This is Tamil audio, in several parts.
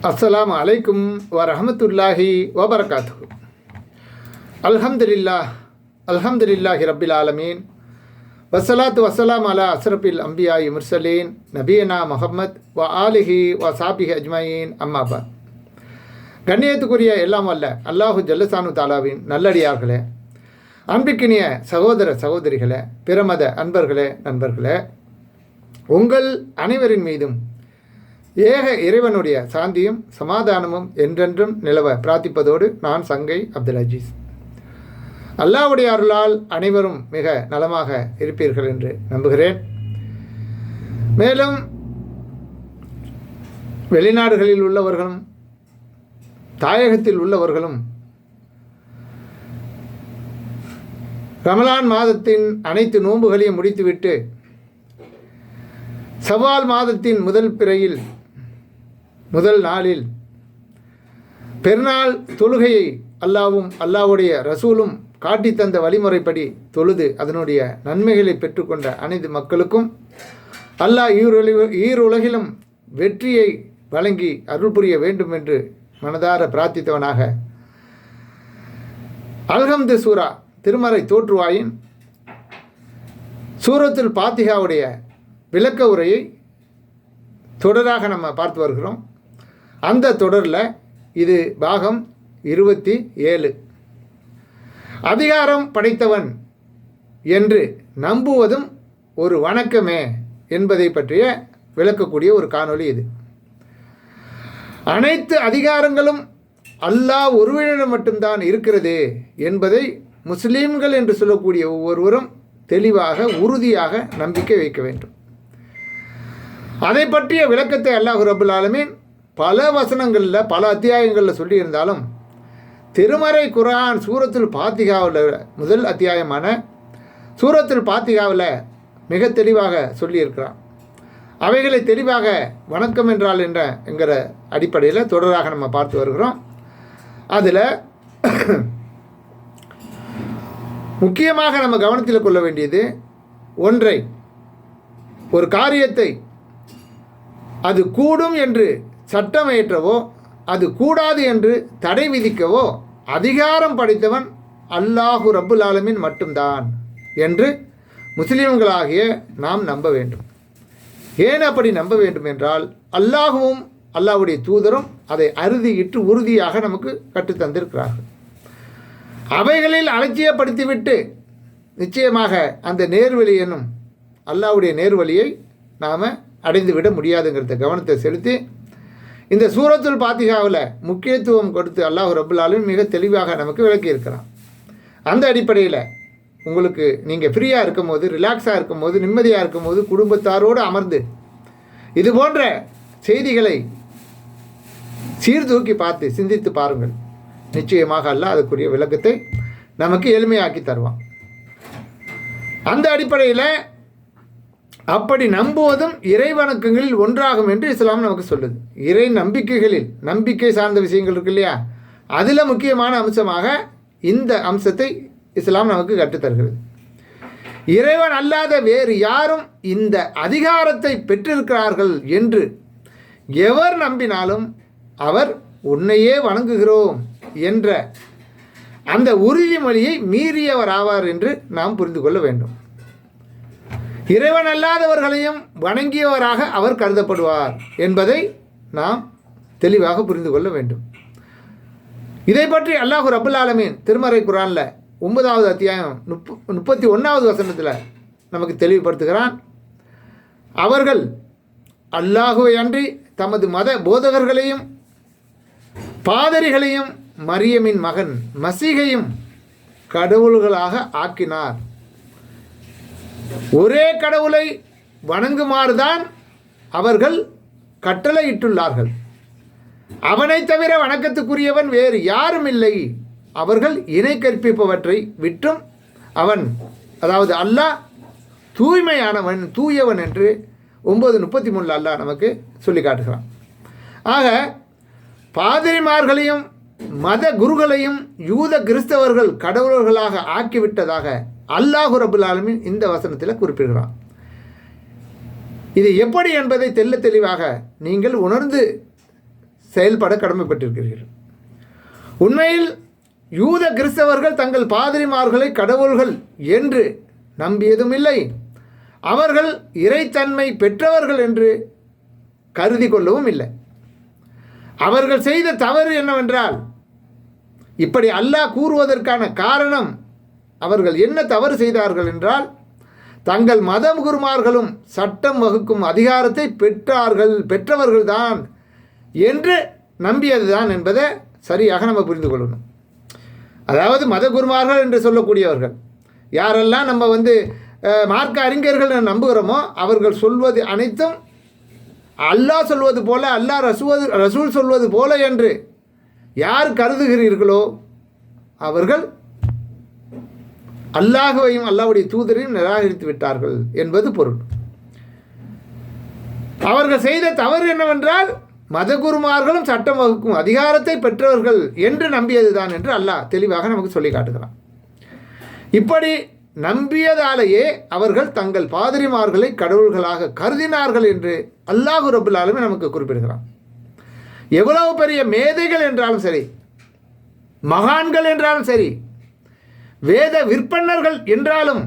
அஸ்லாம் அலைக்கும் வரஹமத்துல்லாஹி வபரகாத்து அல்ஹம்துலில்லாஹ் அல்ஹம்துலில்லாஹி ரபில் ஆலமீன். வசலாத்து வசலாம் அலா அஸ்ரபில் அம்பியா முர்சலீன் நபியனா முஹம்மத் வ ஆலிஹி வ சாபிஹி அஜ்மயீன் அம்மாபா கண்ணியத்துக்குரிய எல்லாம் அல்ல அல்லாஹு ஜல்லசானு தாலாவின் நல்லடியார்களே அன்பிக்கினிய சகோதர சகோதரிகளே பிரமத அன்பர்களே நண்பர்களே உங்கள் அனைவரின் மீதும் ஏக இறைவனுடைய சாந்தியும் சமாதானமும் என்றென்றும் நிலவ பிரார்த்திப்பதோடு நான் சங்கை அப்துல் அஜீஸ் அல்லாவுடைய அருளால் அனைவரும் மிக நலமாக இருப்பீர்கள் என்று நம்புகிறேன். மேலும் வெளிநாடுகளில் உள்ளவர்களும் தாயகத்தில் உள்ளவர்களும் ரமலான் மாதத்தின் அனைத்து நோன்புகளையும் முடித்துவிட்டு சவால் மாதத்தின் முதல் பிறையில் முதல் நாளில் பெருநாள் தொழுகையை அல்லாவும் அல்லாவுடைய ரசூலும் காட்டி தந்த வழிமுறைப்படி தொழுது அதனுடைய நன்மைகளை பெற்றுக்கொண்ட அனைத்து மக்களுக்கும் அல்லாஹ் ஈருலி ஈருலகிலும் வெற்றியை வழங்கி அருள் புரிய வேண்டும் என்று மனதார பிரார்த்தித்தவனாக. அல்ஹம்து சூரா திருமறை தோற்றுவாயின் சூரத்துல் பாத்திகாவுடைய விளக்க உரையை தொடராக நம்ம பார்த்து வருகிறோம். அந்த தொடரில் இது பாகம் இருபத்தி ஏழு. அதிகாரம் படைத்தவன் என்று நம்புவதும் ஒரு வணக்கமே என்பதை பற்றிய விளக்கக்கூடிய ஒரு காணொளி இது. அனைத்து அதிகாரங்களும் அல்லாஹ் ஒருவரிடம் மட்டும்தான் இருக்கிறது என்பதை முஸ்லீம்கள் என்று சொல்லக்கூடிய ஒவ்வொருவரும் தெளிவாக உறுதியாக நம்பிக்கை வைக்க வேண்டும். அதை பற்றிய விளக்கத்தை அல்லாஹு ரபுல் ஆலமீன் பல வசனங்களில் பல அத்தியாயங்களில் சொல்லியிருந்தாலும் திருமறை குரான் சூரத்தில் பாத்திகாவில் முதல் அத்தியாயமான சூரத்தில் பாத்திகாவில் மிக தெளிவாக சொல்லியிருக்கிறான். அவைகளை தெளிவாக வணக்கம் என்றால் என்ற என்கிற அடிப்படையில் தொடராக நம்ம பார்த்து வருகிறோம். அதில் முக்கியமாக நம்ம கவனத்தில் கொள்ள வேண்டியது ஒன்றை ஒரு காரியத்தை அது கூடும் என்று சட்டம் அது கூடாது என்று தடை விதிக்கவோ அதிகாரம் படைத்தவன் அல்லாஹு ரப்புல் ஆலமின் மட்டும்தான் என்று முஸ்லிம்களாகிய நாம் நம்ப வேண்டும். ஏன் அப்படி நம்ப வேண்டும் என்றால் அல்லாஹுவும் அல்லாஹுடைய தூதரும் அதை அறுதியிட்டு உறுதியாக நமக்கு கற்றுத்தந்திருக்கிறார்கள். அவைகளில் அலட்சியப்படுத்திவிட்டு நிச்சயமாக அந்த நேர்வழி என்னும் அல்லாவுடைய நேர்வழியை நாம் அடைந்துவிட முடியாதுங்கிறத கவனத்தை செலுத்தி இந்த சூரத்துல் பாத்திகாவில் முக்கியத்துவம் கொடுத்து அல்லாஹ் ரபுல்லாலும் மிக தெளிவாக நமக்கு விளக்கியிருக்கிறான். அந்த அடிப்படையில் உங்களுக்கு நீங்கள் ஃப்ரீயாக இருக்கும்போது ரிலாக்ஸாக இருக்கும்போது நிம்மதியாக இருக்கும்போது குடும்பத்தாரோடு அமர்ந்து இது போன்ற செய்திகளை சீர்தூக்கி பார்த்து சிந்தித்து பாருங்கள். நிச்சயமாக அல்ல அதுக்குரிய விளக்கத்தை நமக்கு எளிமையாக்கி தருவான். அந்த அடிப்படையில் அப்படி நம்புவதும் இறை வணக்கங்களில் ஒன்றாகும் என்று இஸ்லாம் நமக்கு சொல்லுது. இறை நம்பிக்கைகளில் நம்பிக்கை சார்ந்த விஷயங்கள் இருக்கு இல்லையா? அதில் முக்கியமான அம்சமாக இந்த அம்சத்தை இஸ்லாம் நமக்கு கற்றுத்தருகிறது இறைவன் அல்லாத வேறு யாரும் இந்த அதிகாரத்தை பெற்றிருக்கிறார்கள் என்று எவர் நம்பினாலும் அவர் உன்னையே வணங்குகிறோம் என்ற அந்த உறுதிமொழியை மீறியவர் ஆவார் என்று நாம் புரிந்து கொள்ள வேண்டும். இறைவன் அல்லாதவர்களையும் வணங்கியவராக அவர் கருதப்படுவார் என்பதை நாம் தெளிவாக புரிந்து கொள்ள வேண்டும். இதை பற்றி அல்லாஹு ரபுல் ஆலமீன் திருமறை குரானில் ஒன்பதாவது அத்தியாயம் முப்ப முப்பத்தி ஒன்றாவது வசனத்தில் நமக்கு தெளிவுபடுத்துகிறான். அவர்கள் அல்லாஹுவை அன்றி தமது மத போதகர்களையும் பாதரிகளையும் மரியமின் மகன் மசீகையும் கடவுள்களாக ஆக்கினார். ஒரே கடவுளை வணங்குமாறுதான் அவர்கள் கட்டளையிட்டுள்ளார்கள். அவனை தவிர வணக்கத்துக்குரியவன் வேறு யாரும் இல்லை. அவர்கள் இணை கற்பிப்பவற்றை விட்டும் அவன் அதாவது அல்லாஹ் தூய்மையானவன் தூயவன் என்று ஒம்பது முப்பத்தி மூணில் அல்லாஹ் நமக்கு சொல்லி காட்டுகிறான். ஆக பாதிரிமார்களையும் மத குருகளையும் யூத கிறிஸ்தவர்கள் கடவுளர்களாக ஆக்கிவிட்டதாக அல்லாஹு ரபுல் ஆலமின் இந்த வசனத்தில் குறிப்பிடுகிறான். இது எப்படி என்பதை தெல்ல தெளிவாக நீங்கள் உணர்ந்து செயல்பட கடமைப்பட்டிருக்கிறீர்கள். உண்மையில் யூத கிறிஸ்தவர்கள் தங்கள் பாதிரிமார்களை கடவுள்கள் என்று நம்பியதும் இல்லை. அவர்கள் இறைத்தன்மை பெற்றவர்கள் என்று கருதி கொள்ளவும் இல்லை. அவர்கள் செய்த தவறு என்னவென்றால் இப்படி அல்லாஹ் கூறுவதற்கான காரணம் அவர்கள் என்ன தவறு செய்தார்கள் என்றால் தங்கள் மதம் குருமார்களும் சட்டம் வகுக்கும் அதிகாரத்தை பெற்றார்கள் பெற்றவர்கள்தான் என்று நம்பியதுதான் என்பதை சரியாக நம்ம புரிந்து கொள்ளணும். அதாவது மத குருமார்கள் என்று சொல்லக்கூடியவர்கள். யாரெல்லாம் நம்ம வந்து மார்க்க அறிஞர்கள் நம்புகிறோமோ அவர்கள் சொல்வது அனைத்தும் அல்லாஹ் சொல்வது போல அல்லாஹ் ரசுவது ரசூல் சொல்வது போல என்று யார் கருதுகிறீர்களோ அவர்கள் அல்லாஹுவையும் அல்லாஹ்வுடைய தூதரையும் நிராகரித்து விட்டார்கள் என்பது பொருள். அவர்கள் செய்த தவறு என்னவென்றால் மதகுருமார்களும் சட்டம் வகுக்கும் அதிகாரத்தை பெற்றவர்கள் என்று நம்பியதுதான் என்று அல்லாஹ் தெளிவாக நமக்கு சொல்லி காட்டுகிறான். இப்படி நம்பியதாலேயே அவர்கள் தங்கள் பாதிரிமார்களை கடவுள்களாக கருதினார்கள் என்று அல்லாஹு ரபுல்லாலுமே நமக்கு குறிப்பிடுகிறான். எவ்வளவு பெரிய மேதைகள் என்றாலும் சரி மகான்கள் என்றாலும் சரி வேத விற்பன்னர்கள் என்றாலும்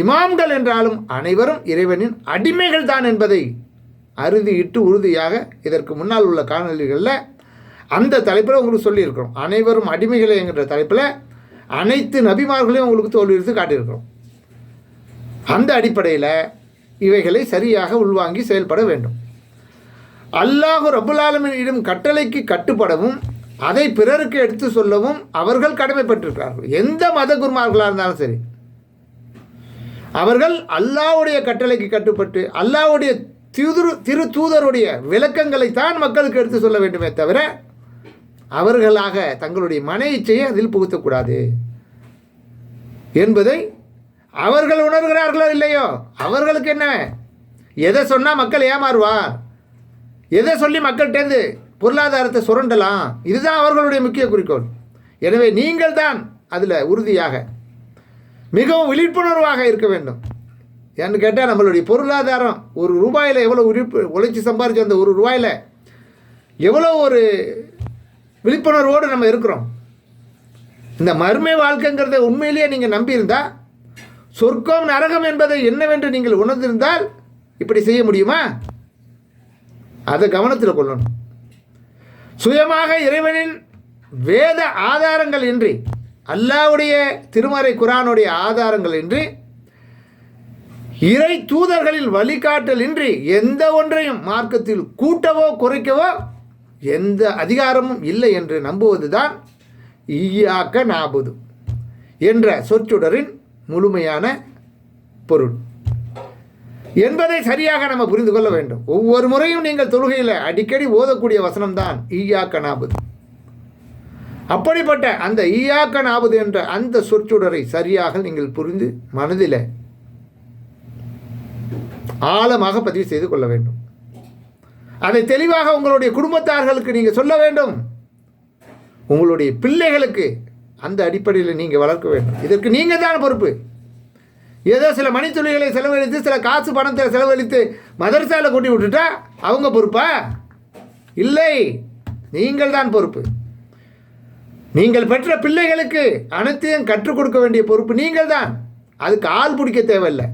இமாம்கள் என்றாலும் அனைவரும் இறைவனின் அடிமைகள் தான் என்பதை அறுதியிட்டு உறுதியாக இதற்கு முன்னால் உள்ள காணொலிகளில் அந்த தலைப்பில் உங்களுக்கு சொல்லியிருக்கிறோம். அனைவரும் அடிமைகளே என்கிற தலைப்பில் அனைத்து நபிமார்களையும் உங்களுக்கு தோல்வியெடுத்து காட்டியிருக்கிறோம். அந்த அடிப்படையில் இவைகளை சரியாக உள்வாங்கி செயல்பட வேண்டும். அல்லாஹு ரபுல்லாலமினிடம் கட்டளைக்கு கட்டுப்படவும் அதை பிறருக்கு எடுத்து சொல்லவும் அவர்கள் கடமைப்பட்டிருக்கிறார்கள். எந்த மத குருமார்களாக இருந்தாலும் சரி. அவர்கள் அல்லாஹ்வுடைய கட்டளைக்கு கட்டுப்பட்டு அல்லாவுடைய திரு திரு தூதருடைய விளக்கங்களை தான் மக்களுக்கு எடுத்து சொல்ல வேண்டுமே தவிர அவர்களாக தங்களுடைய மன இச்சையை அதில் புகுத்தக்கூடாது. என்பதை அவர்கள் உணர்கிறார்களோ இல்லையோ அவர்களுக்கு என்ன? எதை சொன்னால் மக்கள் ஏமாறுவார்? எதை சொல்லி மக்கள்கிட்டேருந்து பொருளாதாரத்தை சுரண்டலாம். இதுதான் அவர்களுடைய முக்கிய குறிக்கோள். எனவே நீங்கள் தான் அதில் உறுதியாக மிகவும் விழிப்புணர்வாக இருக்க வேண்டும். ஏன்னு கேட்டால் நம்மளுடைய பொருளாதாரம் ஒரு ரூபாயில் எவ்வளோ உழைப்பு உழைச்சி சம்பாதிச்ச அந்த ஒரு ரூபாயில் எவ்வளோ ஒரு விழிப்புணர்வோடு நம்ம இருக்கிறோம். இந்த மர்மை வாழ்க்கைங்கிறத உண்மையிலேயே நீங்கள் நம்பியிருந்தால் சொர்க்கம் நரகம் என்பதை என்னவென்று நீங்கள் உணர்ந்திருந்தால் இப்படி செய்ய முடியுமா? அதை கவனத்தில் கொள்ளணும். சுயமாக இறைவனின் வேத ஆதாரங்கள் இன்றி அல்லாவுடைய திருமறை குரானுடைய ஆதாரங்கள் இன்றி இறை தூதர்களில் வழிகாட்டல் இன்றி எந்த ஒன்றையும் மார்க்கத்தில் கூட்டவோ குறைக்கவோ எந்த அதிகாரமும் இல்லை என்று நம்புவதுதான் ஈயாக்க நாபுது என்ற சொற்றொடரின் முழுமையான பொருள். என்பதை சரியாக நம்ம புரிந்து கொள்ள வேண்டும். ஒவ்வொரு முறையும் நீங்கள் தொழுகையில் அடிக்கடி ஓதக்கூடிய வசனம்தான் ஈயாக்க நாபுது. அப்படிப்பட்ட அந்த ஈயாக்க நாபுது என்ற அந்த சொற்றொடரை சரியாக நீங்கள் புரிந்து மனதில் ஆழமாக பதிவு செய்து கொள்ள வேண்டும். அதை தெளிவாக உங்களுடைய குடும்பத்தார்களுக்கு நீங்கள் சொல்ல வேண்டும். உங்களுடைய பிள்ளைகளுக்கு அந்த அடிப்படையில் நீங்கள் வளர்க்க வேண்டும். இதற்கு நீங்கள் தான் பொறுப்பு. ஏதோ சில மணித்துளிகளை செலவழித்து சில காசு பணத்தை செலவழித்து மதரசாவில் கூட்டி விட்டுட்டா அவங்க பொறுப்பா? இல்லை. நீங்கள் தான் பொறுப்பு. நீங்கள் பெற்ற பிள்ளைகளுக்கு அனைத்தையும் கற்றுக் கொடுக்க வேண்டிய பொறுப்பு நீங்கள் தான். அதுக்கு ஆள் பிடிக்க தேவையில்லை.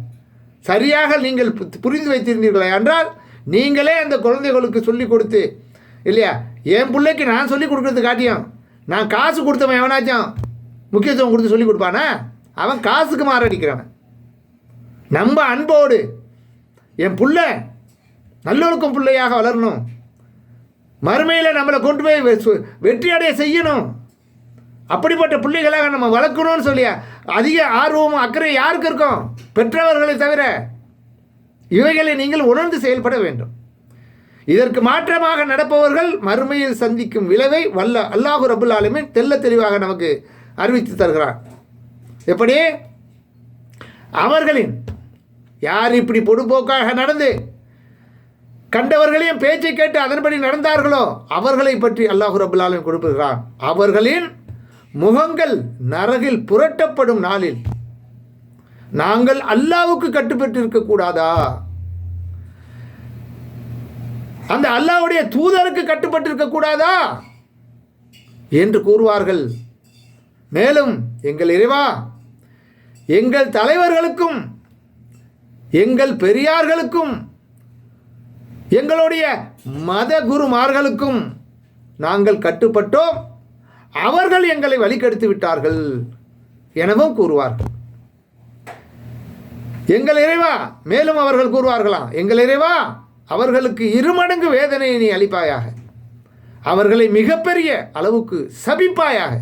சரியாக நீங்கள் பு- புரிந்து வைத்திருந்தீர்களா என்றால் நீங்களே அந்த குழந்தைகளுக்கு சொல்லி கொடுத்து இல்லையா? என் பிள்ளைக்கு நான் சொல்லி கொடுக்குறது காட்டியும் நான் காசு கொடுத்தவன் எவனாச்சும் முக்கியத்துவம் கொடுத்து சொல்லி கொடுப்பானா? அவன் காசுக்கு மாறடிக்கிறான் நம்ம அன்போடு என் புள்ள நல்லொழுக்கம் பிள்ளையாக வளரணும். மறுமையில் நம்மளை கொண்டு போய் வெ- செய்யணும். அப்படிப்பட்ட பிள்ளைகளாக நம்ம வளர்க்கணும்னு சொல்லி அதிக ஆர்வமும் அக்கறை யாருக்கு இருக்கும்? பெற்றவர்களை தவிர இவைகளை நீங்கள் உணர்ந்து செயல்பட வேண்டும். இதற்கு மாற்றமாக நடப்பவர்கள் மறுமையில் சந்திக்கும் விளைவை வல்ல அல்லாஹு ரபுல் தெல்ல தெளிவாக நமக்கு அறிவித்து தருகிறான். எப்படி? அவர்களின் யார் இப்படி பொடுபோக்காக நடந்து கண்டவர்களையும் பேச்சை கேட்டு அதன்படி நடந்தார்களோ அவர்களை பற்றி அல்லாஹு ரபுல்லாலும் கொடுப்பார் கொடுப்பிருக்கிறான் அவர்களின் முகங்கள் நரகில் புரட்டப்படும் நாளில் நாங்கள் அல்லாவுக்கு கட்டுப்பட்டு இருக்கக்கூடாதா அந்த அல்லாஹ்வுடைய தூதருக்கு கட்டுப்பட்டு இருக்கக்கூடாதா என்று கூறுவார்கள். மேலும் எங்கள் இறைவா எங்கள் தலைவர்களுக்கும் எங்கள் பெரியார்களுக்கும் எங்களுடைய மத குருமார்களுக்கும் நாங்கள் கட்டுப்பட்டோம். அவர்கள் எங்களை வழிகெடுத்து விட்டார்கள் எனவும் கூறுவார்கள். எங்கள் இறைவா மேலும் அவர்கள் கூறுவார்களாம் எங்கள் இறைவா அவர்களுக்கு இருமடங்கு வேதனையை நீ அளிப்பாயாக. அவர்களை மிகப்பெரிய அளவுக்கு சபிப்பாயாக.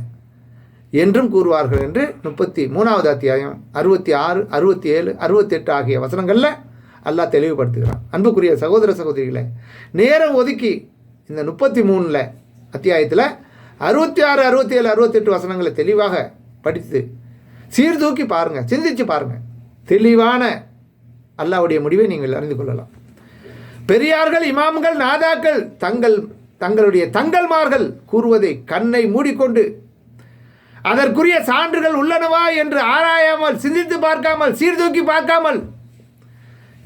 என்றும் கூறுவார்கள் என்று முப்பத்தி மூணாவது அத்தியாயம் அறுபத்தி ஆறு அறுபத்தி ஏழு அறுபத்தெட்டு ஆகிய வசனங்களில் அல்லாஹ் தெளிவுபடுத்துகிறான். அன்புக்குரிய சகோதர சகோதரிகளை நேரம் ஒதுக்கி இந்த முப்பத்தி மூணில் அத்தியாயத்தில் அறுபத்தி ஆறு அறுபத்தி ஏழு அறுபத்தெட்டு வசனங்களை தெளிவாக படித்து சீர்தூக்கி பாருங்கள் சிந்தித்து பாருங்கள் தெளிவான அல்லாவுடைய முடிவை நீங்கள் அறிந்து கொள்ளலாம். பெரியார்கள் இமாம்கள் நாதாக்கள் தங்கள் தங்களுடைய தங்கள்மார்கள் கூறுவதை கண்ணை மூடிக்கொண்டு அதற்குரிய சான்றுகள் உள்ளனவா என்று ஆராயாமல் சிந்தித்து பார்க்காமல் சீர்தூக்கி பார்க்காமல்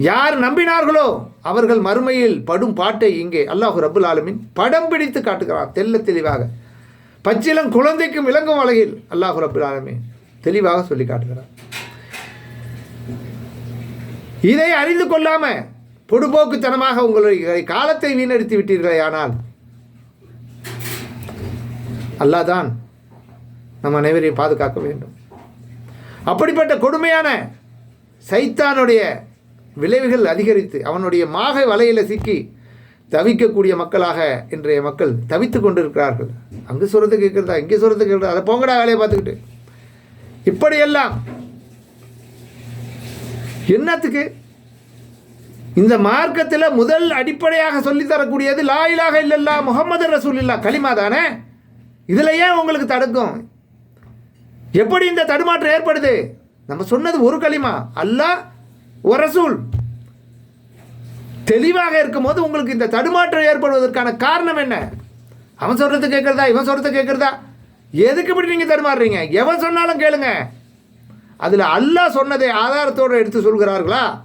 யார் நம்பினார்களோ அவர்கள் மறுமையில் படும் பாட்டை இங்கே அல்லாஹு ரபுல் ஆலமின் படம் பிடித்து காட்டுகிறார் தெல்ல தெளிவாக. பச்சிலம் குழந்தைக்கும் விளங்கும் வகையில் அல்லாஹு ரபுல் ஆலமின் தெளிவாக சொல்லி காட்டுகிறார். இதை அறிந்து கொள்ளாம பொடுபோக்குத்தனமாக உங்களுடைய காலத்தை வீணடித்து விட்டீர்களே ஆனால் அல்லாஹ் தான் நம் அனைவரையும் பாதுகாக்க வேண்டும். அப்படிப்பட்ட கொடுமையான சைத்தானுடைய விளைவுகள் அதிகரித்து அவனுடைய மாக வலையில் சிக்கி தவிக்கக்கூடிய மக்களாக இன்றைய மக்கள் தவித்து கொண்டிருக்கிறார்கள். அங்கே சொல்கிறது கேட்குறதா? இங்கே சொல்கிறது கேட்குறதா? அதை போங்கடா வேலையை பார்த்துக்கிட்டு. இப்படியெல்லாம் என்னத்துக்கு? இந்த மார்க்கத்தில் முதல் அடிப்படையாக சொல்லித் தரக்கூடியது இல்லல்லா முகமது ரசூலில்லா களிமா தானே? இதில் ஏன் உங்களுக்கு தடுக்கும்? எப்படி இந்த தடுமாற்றம் ஏற்படுது? நம்ம சொன்னது ஒரு களிமா. அல்லாஹ் ஒரு ரசூல் தெளிவாக இருக்கும்போது உங்களுக்கு இந்த தடுமாற்றம் ஏற்படுவதற்கான காரணம் என்ன? அவன் சொல்றது கேட்குறதா? இவன் சொல்றது கேட்குறதா? எதுக்கு இப்படி நீங்கள் தடுமாறுறீங்க? எவன் சொன்னாலும் கேளுங்க. அதில் அல்லாஹ் சொன்னதை ஆதாரத்தோடு எடுத்து சொல்கிறார்களா?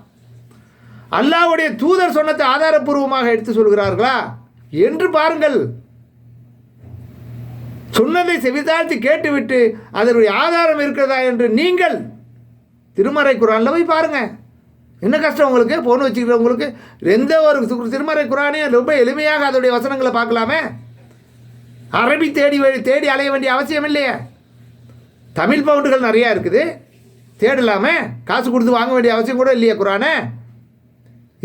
அல்லாஹ்வுடைய தூதர் சொன்னதை ஆதாரப்பூர்வமாக எடுத்து சொல்கிறார்களா? என்று பாருங்கள். சொன்னதை செவிதாழ்த்தி கேட்டுவிட்டு அதனுடைய ஆதாரம் இருக்கிறதா என்று நீங்கள் திருமறை குரானில் போய் பாருங்கள் என்ன கஷ்டம் உங்களுக்கு? ஃபோன் வச்சுக்கிறவங்களுக்கு எந்த ஒரு திருமறை குரானையும் ரொம்ப எளிமையாக அதோடைய வசனங்களை பார்க்கலாமே? அரபி தேடி தேடி அலைய வேண்டிய அவசியம் இல்லையே? தமிழ் பவுண்டுகள் நிறையா இருக்குது. தேடலாமே? காசு கொடுத்து வாங்க வேண்டிய அவசியம் கூட இல்லையே குரானை?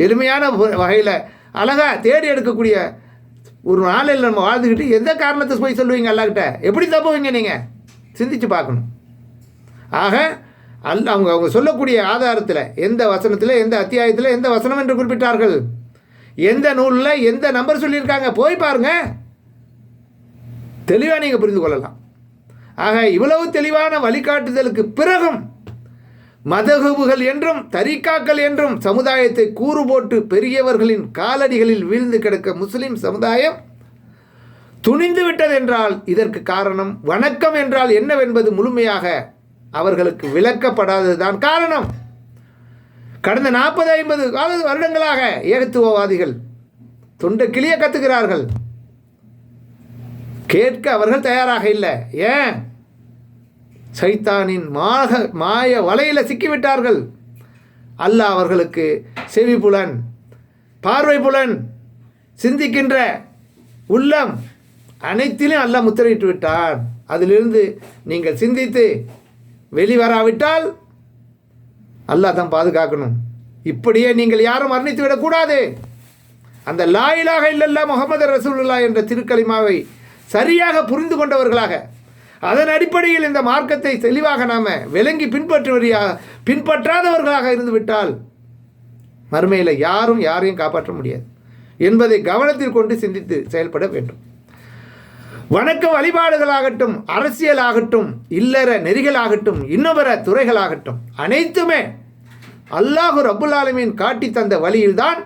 எளிமையான வகையில் அழகாக தேடி எடுக்கக்கூடிய ஒரு நாளில் நம்ம வாழ்ந்துக்கிட்டு எந்த காரணத்தை போய் சொல்லுவீங்க அல்லாக்கிட்ட எப்படி தப்புவீங்க நீங்கள் சிந்திச்சு பார்க்கணும். ஆக அல் அவங்க அவங்க சொல்லக்கூடிய ஆதாரத்தில் எந்த வசனத்தில் எந்த அத்தியாயத்தில் எந்த வசனம் என்று குறிப்பிட்டார்கள்? எந்த நூலில் எந்த நம்பர் சொல்லியிருக்காங்க? போய் பாருங்க. தெளிவாக நீங்கள் புரிந்து கொள்ளலாம். ஆக இவ்வளவு தெளிவான வழிகாட்டுதலுக்கு பிறகும் மதகுபுகள் என்றும் தரிக்காக்கள் என்றும் சமுதாயத்தை கூறு போட்டு பெரியவர்களின் காலடிகளில் வீழ்ந்து கிடக்க முஸ்லிம் சமுதாயம் துணிந்து விட்டதென்றால் இதற்கு காரணம் வணக்கம் என்றால் என்னவென்பது முழுமையாக அவர்களுக்கு விளக்கப்படாததுதான் காரணம். கடந்த நாற்பது ஐம்பது கால வருடங்களாக ஏகத்துவவாதிகள் தொண்டை கிளிய கத்துகிறார்கள். கேட்க அவர்கள் தயாராக இல்லை. ஏன்? சைத்தானின் மாக மாய வலையில் சிக்கிவிட்டார்கள். அல்லாஹ் அவர்களுக்கு செவி புலன் பார்வை புலன் சிந்திக்கின்ற உள்ளம் அனைத்திலும் அல்லாஹ் முத்திரையிட்டு விட்டான். அதிலிருந்து நீங்கள் சிந்தித்து வெளிவராவிட்டால் அல்லாஹ் தான் பாதுகாக்கணும். இப்படியே நீங்கள் யாரும் மரணித்து விடக்கூடாது. அந்த லா இலாஹ இல்லல்லா முகமது ரசூலுல்லா என்ற திருக்கலிமாவை சரியாக புரிந்து கொண்டவர்களாக அதன் அடிப்படையில் இந்த மார்க்கத்தை தெளிவாக நாம் விளங்கி பின்பற்றுவரியா பின்பற்றாதவர்களாக இருந்து விட்டால் மறுமையில் யாரும் யாரையும் காப்பாற்ற முடியாது என்பதை கவனத்தில் கொண்டு சிந்தித்து செயல்பட வேண்டும். வணக்க வழிபாடுகளாகட்டும் அரசியலாகட்டும் இல்லற நெறிகளாகட்டும் இன்னொரு துறைகளாகட்டும் அனைத்துமே அல்லாஹு ரப்புல் ஆலமீன் காட்டி தந்த வழியில்தான்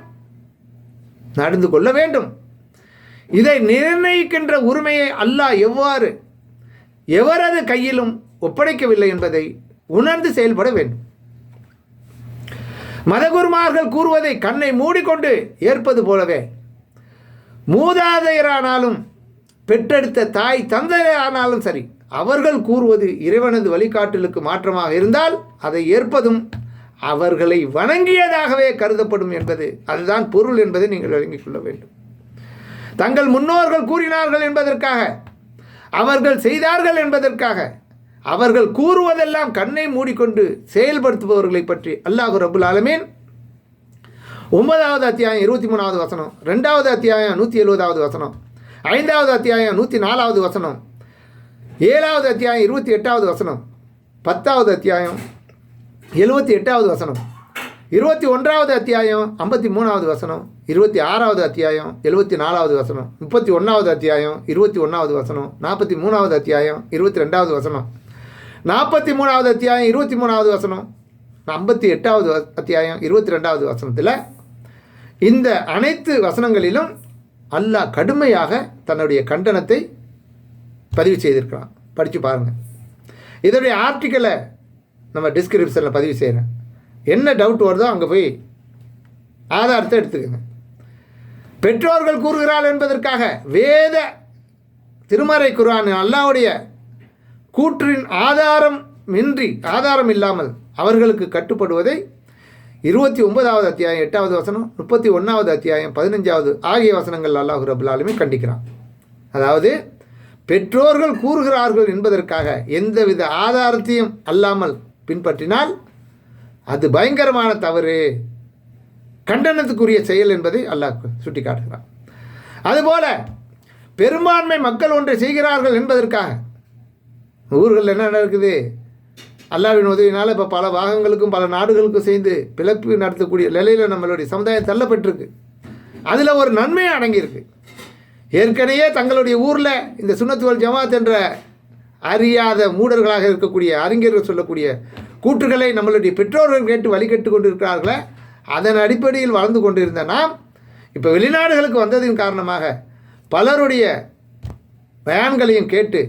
நடந்து கொள்ள வேண்டும். இதை நிர்ணயிக்கின்ற உரிமையை அல்லாஹ் எவ்வாறு எவரது கையிலும் ஒப்படைக்கவில்லை என்பதை உணர்ந்து செயல்பட வேண்டும். மதகுருமார்கள் கூறுவதை கண்ணை மூடிக்கொண்டு ஏற்பது போலவே மூதாதையரானாலும் பெற்றெடுத்த தாய் தந்தையரானாலும் சரி அவர்கள் கூறுவது இறைவனது வழிகாட்டலுக்கு மாற்றமாக இருந்தால் அதை ஏற்பதும் அவர்களை வணங்கியதாகவே கருதப்படும் என்பது அதுதான் பொருள் என்பதை நீங்கள் விளங்கிக் கொள்ள வேண்டும். தங்கள் முன்னோர்கள் கூறினார்கள் என்பதற்காக அவர்கள் செய்தார்கள் என்பதற்காக. அவர்கள் கூறுவதெல்லாம் கண்ணை மூடிக்கொண்டு செயல்படுத்துபவர்களை பற்றி அல்லாஹு ரபுல் ஆலமீன் ஒன்பதாவது அத்தியாயம் இருபத்தி மூணாவது வசனம் ரெண்டாவது அத்தியாயம் நூற்றி எழுபதாவது வசனம் ஐந்தாவது அத்தியாயம் நூற்றி நாலாவது வசனம் ஏழாவது அத்தியாயம் இருபத்தி எட்டாவது வசனம் பத்தாவது அத்தியாயம் எழுபத்தி எட்டாவது வசனம். இருபத்தி ஒன்றாவது அத்தியாயம் ஐம்பத்தி மூணாவது வசனம் இருபத்தி ஆறாவது அத்தியாயம் எழுபத்தி நாலாவது வசனம் முப்பத்தி ஒன்றாவது அத்தியாயம் இருபத்தி ஒன்றாவது வசனம் நாற்பத்தி மூணாவது அத்தியாயம் இருபத்தி ரெண்டாவது வசனம். நாற்பத்தி மூணாவது அத்தியாயம் இருபத்தி மூணாவது வசனம் ஐம்பத்தி எட்டாவது அத்தியாயம் இருபத்தி ரெண்டாவது வசனத்தில் இந்த அனைத்து வசனங்களிலும் அல்லாஹ் கடுமையாக தன்னுடைய கண்டனத்தை பதிவு செய்திருக்கிறான். படித்து பாருங்கள் இதோடைய ஆர்டிக்கலை நம்ம டிஸ்கிரிப்ஷனில் பதிவு செய்கிறேன் என்ன டவுட் வருதோ அங்கே போய் ஆதாரத்தை எடுத்துக்கங்க. பெற்றோர்கள் கூறுகிறாள் என்பதற்காக வேத திருமறை குரான் அல்லாவுடைய கூற்றின் ஆதாரம் இன்றி ஆதாரம் இல்லாமல் அவர்களுக்கு கட்டுப்படுவதை இருபத்தி ஒன்பதாவது அத்தியாயம் எட்டாவது வசனம் முப்பத்தி ஒன்றாவது அத்தியாயம் பதினஞ்சாவது ஆகிய வசனங்கள் அல்லாஹு ரபுல்லாலுமே கண்டிக்கிறான். அதாவது பெற்றோர்கள் கூறுகிறார்கள் என்பதற்காக எந்தவித ஆதாரத்தையும் அல்லாமல் பின்பற்றினால் அது பயங்கரமான தவறு. கண்டனத்துக்குரிய செயல் என்பதை அல்லாஹ் சுட்டி காட்டுகிறான் அதுபோல பெரும்பான்மை மக்கள் ஒன்றை செய்கிறார்கள் என்பதற்காக ஊர்களில் என்ன நடக்குது? அல்லாவின் உதவினால் இப்போ பல பாகங்களுக்கும் பல நாடுகளுக்கும் சேர்ந்து பிளப்பு நடத்தக்கூடிய நிலையில் நம்மளுடைய சமுதாயம் தள்ளப்பட்டிருக்கு. அதில் ஒரு நன்மை அடங்கியிருக்கு. ஏற்கனவே தங்களுடைய ஊரில் இந்த சுண்ணத்துவல் ஜமாத் என்ற அறியாத மூடர்களாக இருக்கக்கூடிய அறிஞர்கள் சொல்லக்கூடிய கூற்றுகளை நம்மளுடைய பெற்றோர்கள் கேட்டு வழிகட்டு கொண்டிருக்கிறார்களே அதன் அடிப்படையில் வளர்ந்து கொண்டிருந்த நாம் இப்போ வெளிநாடுகளுக்கு வந்ததின் காரணமாக பலருடைய பயான்களையும் கேட்டு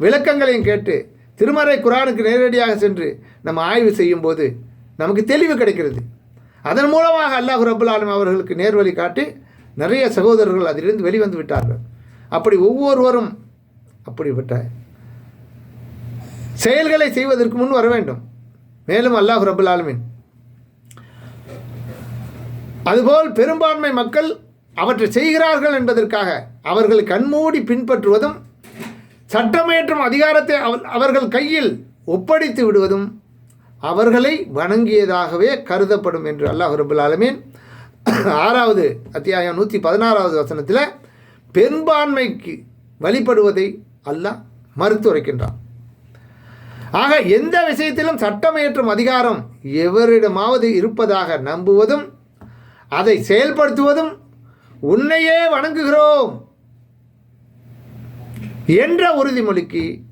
விளக்கங்களையும் கேட்டு திருமறை குரானுக்கு நேரடியாக சென்று நம்ம ஆய்வு செய்யும் போது நமக்கு தெளிவு கிடைக்கிறது. அதன் மூலமாக அல்லாஹ் ரபுல் ஆலம் அவர்களுக்கு நேர்வழி காட்டி நிறைய சகோதரர்கள் அதிலிருந்து வெளிவந்து விட்டார்கள். அப்படி ஒவ்வொருவரும் அப்படிப்பட்ட செயல்களை செய்வதற்கு முன் வர வேண்டும். மேலும் அல்லாஹ் ரபுல் ஆலமீன். அதுபோல் பெரும்பான்மை மக்கள் அவற்றை செய்கிறார்கள் என்பதற்காக அவர்கள் கண்மூடி பின்பற்றுவதும் சட்டமேற்றும் அதிகாரத்தை அவர்கள் கையில் ஒப்படைத்து விடுவதும் அவர்களை வணங்கியதாகவே கருதப்படும் என்று அல்லாஹ் ரபுல் ஆலமீன். ஆறாவது அத்தியாயம் நூற்றி பதினாறாவது வசனத்தில் பெரும்பான்மைக்கு வழிபடுவதை அல்லாஹ் மறுத்துரைக்கின்றான். ஆக எந்த விஷயத்திலும் சட்டமேற்றும் அதிகாரம் எவரிடமாவது இருப்பதாக நம்புவதும் அதை செயல்படுத்துவதும் உன்னையே வணங்குகிறோம் என்ற உறுதிமொழிக்கு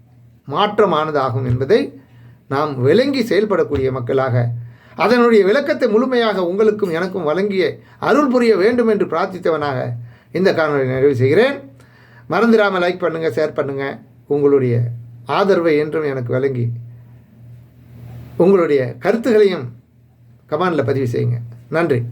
மாற்றமானதாகும் என்பதை நாம் விளங்கி செயல்படக்கூடிய மக்களாக அதனுடைய விளக்கத்தை முழுமையாக உங்களுக்கும் எனக்கும் வழங்கிய அருள் புரிய வேண்டும் என்று பிரார்த்தித்தவனாக இந்த காணொலியை நிறைவு செய்கிறேன். மறந்துடாமல் லைக் பண்ணுங்கள் ஷேர் பண்ணுங்கள் உங்களுடைய ஆதரவை என்றும் எனக்கு வழங்கி உங்களுடைய கருத்துகளையும் கமானில் பதிவு செய்யுங்க. நன்றி.